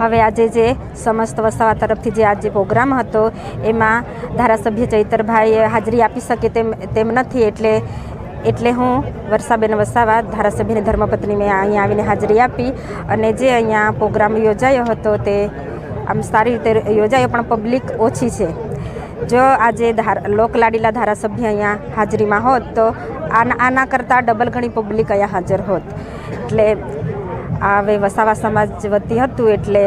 હવે આજે જે સમસ્ત વસાવા તરફથી જે આજે પ્રોગ્રામ હતો, એમાં ધારાસભ્ય ચૈતરભાઈએ હાજરી આપી શકે તેમ તેમ નથી એટલે એટલે હું વર્ષાબેન વસાવા ધારાસભ્યની ધર્મપત્ની મેં અહીંયા આવીને હાજરી આપી અને જે અહીંયા પ્રોગ્રામ યોજાયો હતો તે આમ સારી રીતે યોજાયો, પણ પબ્લિક ઓછી છે. જો આજે લોકલાડીલા ધારાસભ્ય અહીંયા હાજરીમાં હોત તો આના આના કરતાં ડબલ ઘણી પબ્લિક અહીંયા હાજર હોત. એટલે હવે વસાવા સમાજ વતી હતું એટલે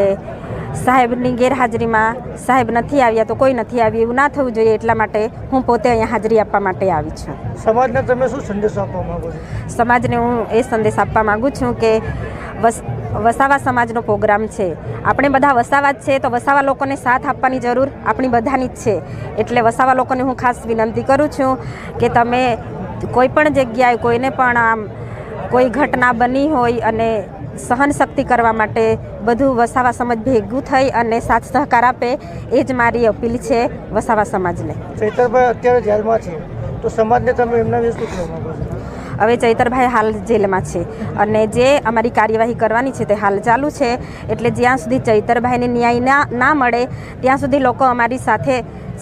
સાહેબની ગેરહાજરીમાં સાહેબ નથી આવ્યા તો કોઈ નથી આવ્યું એવું ના થવું જોઈએ એટલા માટે હું પોતે અહીંયા હાજરી આપવા માટે આવી છું. સમાજને તમે શું સંદેશ આપવા માંગો છો? સમાજને હું એ સંદેશ આપવા માગું છું કે વસ વસાવા સમાજનો પ્રોગ્રામ છે. આપણે બધા વસાવા જ છે તો વસાવા લોકોને સાથ આપવાની જરૂર આપણી બધાની જ છે. એટલે વસાવા લોકોને હું ખાસ વિનંતી કરું છું કે તમે કોઈ પણ જગ્યાએ કોઈને પણ આમ કોઈ ઘટના બની હોય અને સહન શક્તિ કરવા માટે બધું વસાવા સમાજ ભેગું થઈ અને સાથ સહકાર આપે એ જ મારી અપીલ છે વસાવા સમાજને. ચૈતરભાઈ અત્યારે જેલમાં છે. તો સમાજને તમે એમના વિશે શું હવે ચૈતરભાઈ હાલ જેલમાં છે અને જે અમારી કાર્યવાહી કરવાની છે તે હાલ ચાલુ છે. એટલે જ્યાં સુધી ચૈતરભાઈને ન્યાય ના ના મળે ત્યાં સુધી લોકો અમારી સાથે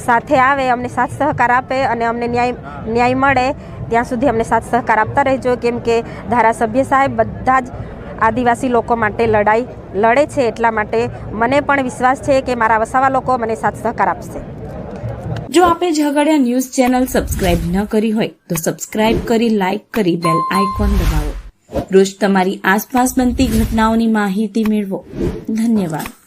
સાથે આવે, અમને સાથ સહકાર આપે અને અમને ન્યાય ન્યાય મળે, ત્યાં સુધી અમને સાથ સહકાર આપતા રહેજો. કેમ કે ધારાસભ્ય સાહેબ બધા જ આદિવાસી લોકો માટે લડાઈ લડે છે, એટલા માટે મને પણ વિશ્વાસ છે કે મારા વસાવા લોકો મને સાથ સહકાર આપશે. જો આપે ઝઘડિયા ન્યૂઝ ચેનલ સબસ્ક્રાઇબ ન કરી હોય, તો સબસ્ક્રાઇબ કરી, લાઇક કરી, બેલ આઇકોન દબાવો. રોજ તમારી આસપાસ બનતી ઘટનાઓની માહિતી મેળવો. ધન્યવાદ.